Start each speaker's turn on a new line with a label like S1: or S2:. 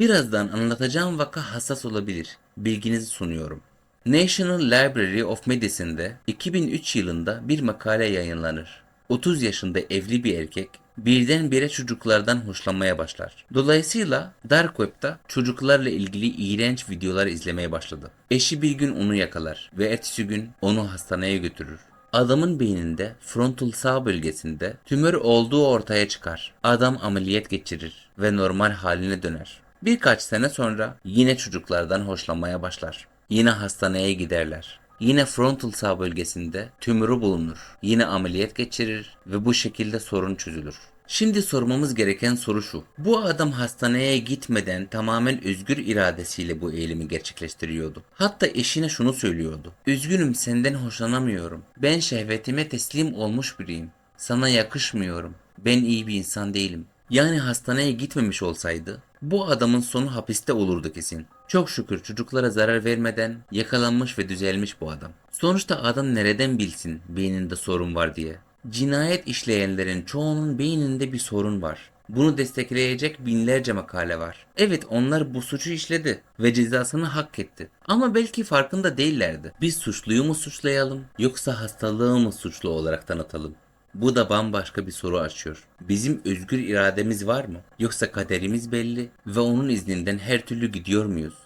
S1: Birazdan anlatacağım vaka hassas olabilir. Bilginizi sunuyorum. National Library of Medicine'de 2003 yılında bir makale yayınlanır. 30 yaşında evli bir erkek birdenbire çocuklardan hoşlanmaya başlar. Dolayısıyla Dark Web'da çocuklarla ilgili iğrenç videolar izlemeye başladı. Eşi bir gün onu yakalar ve ertesi gün onu hastaneye götürür. Adamın beyninde frontal sağ bölgesinde tümör olduğu ortaya çıkar. Adam ameliyat geçirir ve normal haline döner. Birkaç sene sonra yine çocuklardan hoşlanmaya başlar. Yine hastaneye giderler. Yine frontal sağ bölgesinde tümörü bulunur. Yine ameliyat geçirir ve bu şekilde sorun çözülür. Şimdi sormamız gereken soru şu. Bu adam hastaneye gitmeden tamamen özgür iradesiyle bu eylemi gerçekleştiriyordu. Hatta eşine şunu söylüyordu. Üzgünüm senden hoşlanamıyorum. Ben şehvetime teslim olmuş biriyim. Sana yakışmıyorum. Ben iyi bir insan değilim. Yani hastaneye gitmemiş olsaydı bu adamın sonu hapiste olurdu kesin. Çok şükür çocuklara zarar vermeden yakalanmış ve düzelmiş bu adam. Sonuçta adam nereden bilsin beyninde sorun var diye. Cinayet işleyenlerin çoğunun beyninde bir sorun var. Bunu destekleyecek binlerce makale var. Evet onlar bu suçu işledi ve cezasını hak etti. Ama belki farkında değillerdi. Biz suçluyu mu suçlayalım yoksa hastalığı mı suçlu olarak tanıtalım? Bu da bambaşka bir soru açıyor. Bizim özgür irademiz var mı? Yoksa kaderimiz belli ve onun izninden her türlü gidiyor muyuz?